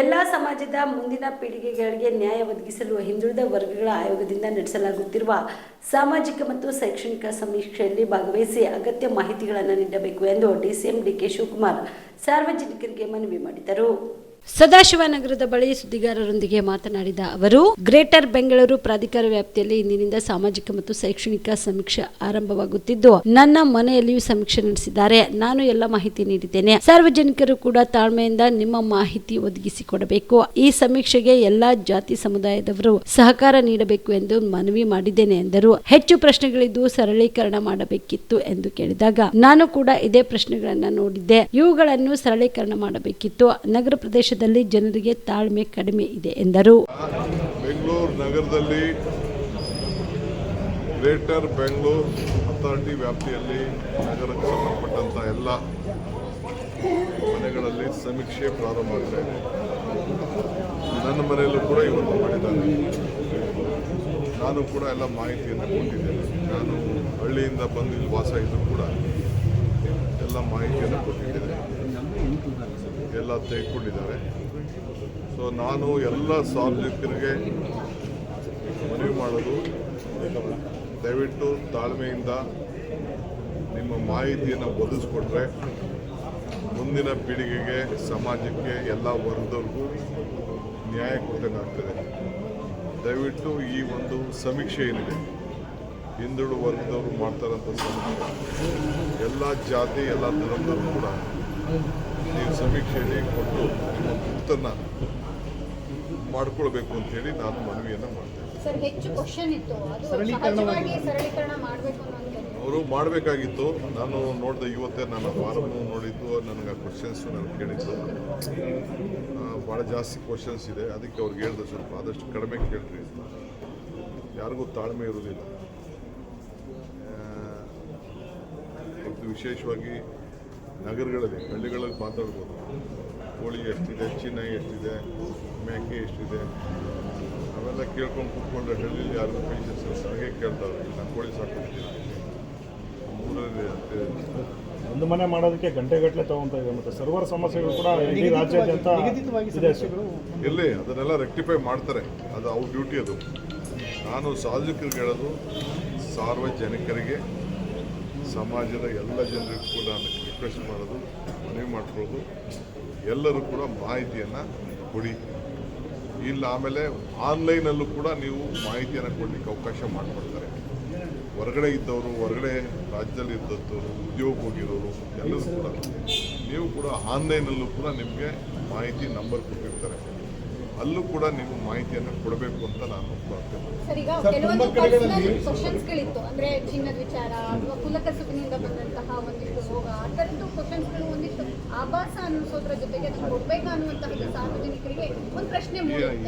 ಎಲ್ಲ ಸಮಾಜದ ಮುಂದಿನ ಪೀಳಿಗೆಗಳಿಗೆ ನ್ಯಾಯ ಒದಗಿಸಲು ಹಿಂದುಳಿದ ವರ್ಗಗಳ ಆಯೋಗದಿಂದ ನಡೆಸಲಾಗುತ್ತಿರುವ ಸಾಮಾಜಿಕ ಮತ್ತು ಶೈಕ್ಷಣಿಕ ಸಮೀಕ್ಷೆಯಲ್ಲಿ ಭಾಗವಹಿಸಿ ಅಗತ್ಯ ಮಾಹಿತಿಗಳನ್ನು ನೀಡಬೇಕು ಎಂದು ಡಿಸಿಎಂ ಡಿಕೆ ಶಿವಕುಮಾರ್ ಸಾರ್ವಜನಿಕರಿಗೆ ಮನವಿ ಮಾಡಿದರು. ಸದಾಶಿವನಗರದ ಬಳಿ ಸುದ್ದಿಗಾರರೊಂದಿಗೆ ಮಾತನಾಡಿದ ಅವರು, ಗ್ರೇಟರ್ ಬೆಂಗಳೂರು ಪ್ರಾಧಿಕಾರ ವ್ಯಾಪ್ತಿಯಲ್ಲಿ ಇಂದಿನಿಂದ ಸಾಮಾಜಿಕ ಮತ್ತು ಶೈಕ್ಷಣಿಕ ಸಮೀಕ್ಷೆ ಆರಂಭವಾಗುತ್ತಿದ್ದು, ನನ್ನ ಮನೆಯಲ್ಲಿಯೂ ಸಮೀಕ್ಷೆ ನಡೆಸಿದ್ದಾರೆ. ನಾನು ಎಲ್ಲ ಮಾಹಿತಿ ನೀಡಿದ್ದೇನೆ. ಸಾರ್ವಜನಿಕರು ಕೂಡ ತಾಳ್ಮೆಯಿಂದ ನಿಮ್ಮ ಮಾಹಿತಿ ಒದಗಿಸಿಕೊಡಬೇಕು. ಈ ಸಮೀಕ್ಷೆಗೆ ಎಲ್ಲಾ ಜಾತಿ ಸಮುದಾಯದವರು ಸಹಕಾರ ನೀಡಬೇಕು ಎಂದು ಮನವಿ ಮಾಡಿದ್ದೇನೆ ಎಂದರು. ಹೆಚ್ಚು ಪ್ರಶ್ನೆಗಳಿದ್ದು ಸರಳೀಕರಣ ಮಾಡಬೇಕಿತ್ತು ಎಂದು ಕೇಳಿದಾಗ, ನಾನು ಕೂಡ ಇದೇ ಪ್ರಶ್ನೆಗಳನ್ನ ನೋಡಿದ್ದೆ. ಇವುಗಳನ್ನು ಸರಳೀಕರಣ ಮಾಡಬೇಕಿತ್ತು. ನಗರ ಪ್ರದೇಶದಲ್ಲಿ ಜನರಿಗೆ ತಾಳ್ಮೆ ಕಡಿಮೆ ಇದೆ ಎಂದರು. ಬೆಂಗಳೂರು ನಗರದಲ್ಲಿ ಗ್ರೇಟರ್ ಬೆಂಗಳೂರು ಅಥಾರಿಟಿ ವ್ಯಾಪ್ತಿಯಲ್ಲಿ ನಗರಕ್ಕೆ ಸಂಬಂಧಪಟ್ಟಂಥ ಎಲ್ಲ ಮನೆಗಳಲ್ಲಿ ಸಮೀಕ್ಷೆ ಪ್ರಾರಂಭ ಆಗ್ತಾ ನನ್ನ ಮನೆಯಲ್ಲೂ ಕೂಡ ಇವತ್ತು ಮಾಡಿದ್ದಾರೆ. ನಾನು ಕೂಡ ಎಲ್ಲ ಮಾಹಿತಿಯನ್ನು ಕೊಟ್ಟಿದ್ದೇನೆ. ನಾನು ಹಳ್ಳಿಯಿಂದ ಬಂದು ಇಲ್ಲಿ ವಾಸ ಇದ್ದರೂ ಕೂಡ ಎಲ್ಲ ಮಾಹಿತಿಯನ್ನು ಕೊಟ್ಟಿದ್ದೇನೆ ಎಲ್ಲ ತೆಗೆದುಕೊಂಡಿದ್ದಾರೆ. ಸೊ ನಾನು ಎಲ್ಲ ಸಾರ್ವಜನಿಕರಿಗೆ ಮನವಿ ಮಾಡೋದು, ದಯವಿಟ್ಟು ತಾಳ್ಮೆಯಿಂದ ನಿಮ್ಮ ಮಾಹಿತಿಯನ್ನು ಒದಗಿಸ್ಕೊಟ್ರೆ ಮುಂದಿನ ಪೀಳಿಗೆಗೆ, ಸಮಾಜಕ್ಕೆ ಎಲ್ಲ ವರ್ಗದವ್ರಿಗೂ ನ್ಯಾಯ ಕೊಟ್ಟಂಗಾಗ್ತದೆ ದಯವಿಟ್ಟು ಈ ಒಂದು ಸಮೀಕ್ಷೆ ಏನಿದೆ? ಹಿಂದುಳು ವರ್ಗದವರು ಮಾಡ್ತಾರಂಥ ಸಮೀಕ್ಷೆ ಎಲ್ಲ ಜಾತಿ ಎಲ್ಲ ಧರ್ಮದವರು ಕೂಡ ನೀವು ಸಮೀಕ್ಷೆಯಲ್ಲಿ ಕೊಟ್ಟು ನಿಮ್ಮ ಗುರುತನ್ನು ಮಾಡ್ಕೊಳ್ಬೇಕು ಅಂತೇಳಿ ನಾನು ಮನವಿಯನ್ನು ಮಾಡ್ತೇನೆ ಸರ್ ಹೆಚ್ಚು ಕ್ವಶನ್ ಇತ್ತು. ಅದು ಸರಳೀಕರಣ ಮಾಡಬೇಕು ಅನ್ನೋಂಥದ್ದು ಅವರು ಮಾಡಬೇಕಾಗಿತ್ತು. ನಾನು ನೋಡಿದೆ ಇವತ್ತೇ ನಾನು ವಾರವನ್ನು ನೋಡಿದ್ದು ನನಗೆ ಆ ಕ್ವಶನ್ಸ್ ನಾನು ಕೇಳಿದ್ದು. ಭಾಳ ಜಾಸ್ತಿ ಕ್ವಶನ್ಸ್ ಇದೆ. ಅದಕ್ಕೆ ಅವ್ರಿಗೆ ಹೇಳಿದೆ ಸ್ವಲ್ಪ ಆದಷ್ಟು ಕಡಿಮೆ ಕೇಳ್ರಿ ಅಂತ. ಯಾರಿಗೂ ತಾಳ್ಮೆ ಇರೋದಿಲ್ಲ ಆ, ಮತ್ತು ವಿಶೇಷವಾಗಿ ನಗರಗಳಲ್ಲಿ ಹಳ್ಳಿಗಳಲ್ಲಿ ಮಾತಾಡ್ಬೋದು. ಕೋಳಿ ಎಷ್ಟಿದೆ ಚಿನ್ನ ಎಷ್ಟಿದೆ ಮೇಕೆ ಎಷ್ಟಿದೆ ಅವೆಲ್ಲ ಕೇಳ್ಕೊಂಡು ಕೂತ್ಕೊಂಡ್ರೆ ಹಳ್ಳಿಯಲ್ಲಿ ಯಾರಿಗೂ ಪೇಷನ್ಸ್ ಹಾಗೆ ಕೇಳ್ತಾರೆ. ನಾನು ಕೋಳಿ ಸಾಕೊಂಡಿದ್ದೀನಿ. ಒಂದು ಮನೆ ಮಾಡೋದಕ್ಕೆ ಗಂಟೆಗಟ್ಟಲೆ ತಗೊಂತ ಇದೆ ಮತ್ತೆ ಸರ್ವರ್ ಸಮಸ್ಯೆಗಳು ಕೂಡ ಇಡೀ ರಾಜ್ಯಾದ್ಯಂತ ಇದೆ ಇಲ್ಲಿ ಅದನ್ನೆಲ್ಲ ರೆಕ್ಟಿಫೈ ಮಾಡ್ತಾರೆ. ಅದು ಅವ್ರ ಡ್ಯೂಟಿ ಅದು. ನಾನು ಸಾರ್ವಜನಿಕರಿಗೆ ಹೇಳೋದು ಸಾರ್ವಜನಿಕರಿಗೆ ಸಮಾಜದ ಎಲ್ಲ ಜನರಿಗೂ ಕೂಡ ರಿಕ್ವೆಸ್ಟ್ ಮಾಡೋದು, ಮನವಿ ಮಾಡ್ಕೊಳ್ಳೋದು. ಎಲ್ಲರೂ ಕೂಡ ಮಾಹಿತಿಯನ್ನು ಕೊಡಿ. ಇಲ್ಲ ಆಮೇಲೆ ಆನ್ಲೈನಲ್ಲೂ ಕೂಡ ನೀವು ಮಾಹಿತಿಯನ್ನು ಕೊಡಲಿಕ್ಕೆ ಅವಕಾಶ ಮಾಡಿಕೊಡ್ತಾರೆ. ಹೊರಗಡೆ ಇದ್ದವರು, ಹೊರಗಡೆ ರಾಜ್ಯದಲ್ಲಿ ಇದ್ದವರು ಉದ್ಯೋಗ ಹೋಗಿರೋರು, ಎಲ್ಲರೂ ಕೂಡ. ನೀವು ಕೂಡ ಆನ್ಲೈನಲ್ಲೂ ಕೂಡ ನಿಮಗೆ ಮಾಹಿತಿ ನಂಬರ್ ಕೊಟ್ಟಿರ್ತಾರೆ. ಅಲ್ಲೂ ಕೂಡ ನೀವು ಮಾಹಿತಿಯನ್ನು ಕೊಡಬೇಕು ಅಂತ ನಾನು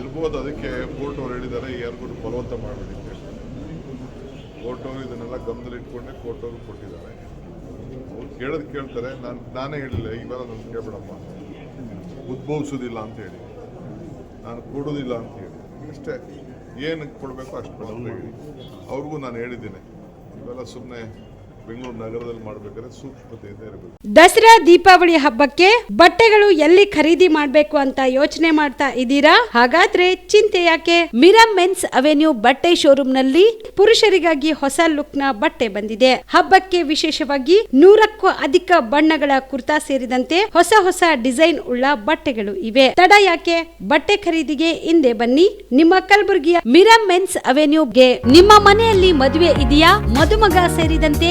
ಇರ್ಬೋದು ಅದಕ್ಕೆ ಕೋರ್ಟ್ ಅವ್ರು ಹೇಳಿದ್ದಾರೆ ಯಾರಿಗೂ ಬಲವಂತ ಮಾಡಬೇಡಿ. ಅಂತ ಕೋರ್ಟ್ ಅವರು ಇದನ್ನೆಲ್ಲ ಗಮನದಲ್ಲಿಟ್ಕೊಂಡೆ ಕೋರ್ಟ್ ಅವರು ಕೊಟ್ಟಿದ್ದಾರೆ. ಅವ್ರು ಕೇಳೋದು ಕೇಳ್ತಾರೆ ನಾನು ನಾನೇ ಹೇಳಿಲ್ಲ ಈಗ ನಾನು ಕೇಳಬೇಡಮ್ಮ ಉದ್ಭವಿಸೋದಿಲ್ಲ ಅಂತ ಹೇಳಿ. ನಾನು ಕೊಡೋದಿಲ್ಲ ಅಂತ ಹೇಳಿ. ಅಷ್ಟೇ ಏನಕ್ಕೆ ಕೊಡಬೇಕು ಅಷ್ಟು ಹೇಳಿ ಅವ್ರಿಗೂ ನಾನು ಹೇಳಿದ್ದೀನಿ. ಇವೆಲ್ಲ ಸುಮ್ಮನೆ ಬೆಂಗಳೂರು ನಗರದಲ್ಲಿ ಮಾಡಬೇಕಾದ್ರೆ ಸೂಕ್ಷ್ಮತೆಯಿಂದ ಇರಬೇಕು. ದಸರಾ ದೀಪಾವಳಿ ಹಬ್ಬಕ್ಕೆ ಬಟ್ಟೆಗಳು ಎಲ್ಲಿ ಖರೀದಿ ಮಾಡಬೇಕು ಅಂತ ಯೋಚನೆ ಮಾಡ್ತಾ ಇದ್ದೀರಾ? ಹಾಗಾದ್ರೆ ಚಿಂತೆ ಯಾಕೆ? ಮಿರಾ ಮೆನ್ಸ್ ಅವೆನ್ಯೂ ಬಟ್ಟೆ ಶೋರೂಮ್ನಲ್ಲಿ ಪುರುಷರಿಗಾಗಿ ಹೊಸ ಲುಕ್ನ ಬಟ್ಟೆ ಬಂದಿದೆ. ಹಬ್ಬಕ್ಕೆ ವಿಶೇಷವಾಗಿ ನೂರಕ್ಕೂ ಅಧಿಕ ಬಣ್ಣಗಳ ಕುರ್ತಾ ಸೇರಿದಂತೆ ಹೊಸ ಹೊಸ ಡಿಸೈನ್ ಉಳ್ಳ ಬಟ್ಟೆಗಳು ಇವೆ. ತಡ ಯಾಕೆ? ಬಟ್ಟೆ ಖರೀದಿಗೆ ಹಿಂದೆ ಬನ್ನಿ. ನಿಮ್ಮ ಕಲಬುರಗಿಯ ಮಿರಾ ಮೆನ್ಸ್ ಅವೆನ್ಯೂಗೆ ನಿಮ್ಮ ಮನೆಯಲ್ಲಿ ಮದುವೆ ಇದೆಯಾ? ಮದುಮಗ ಸೇರಿದಂತೆ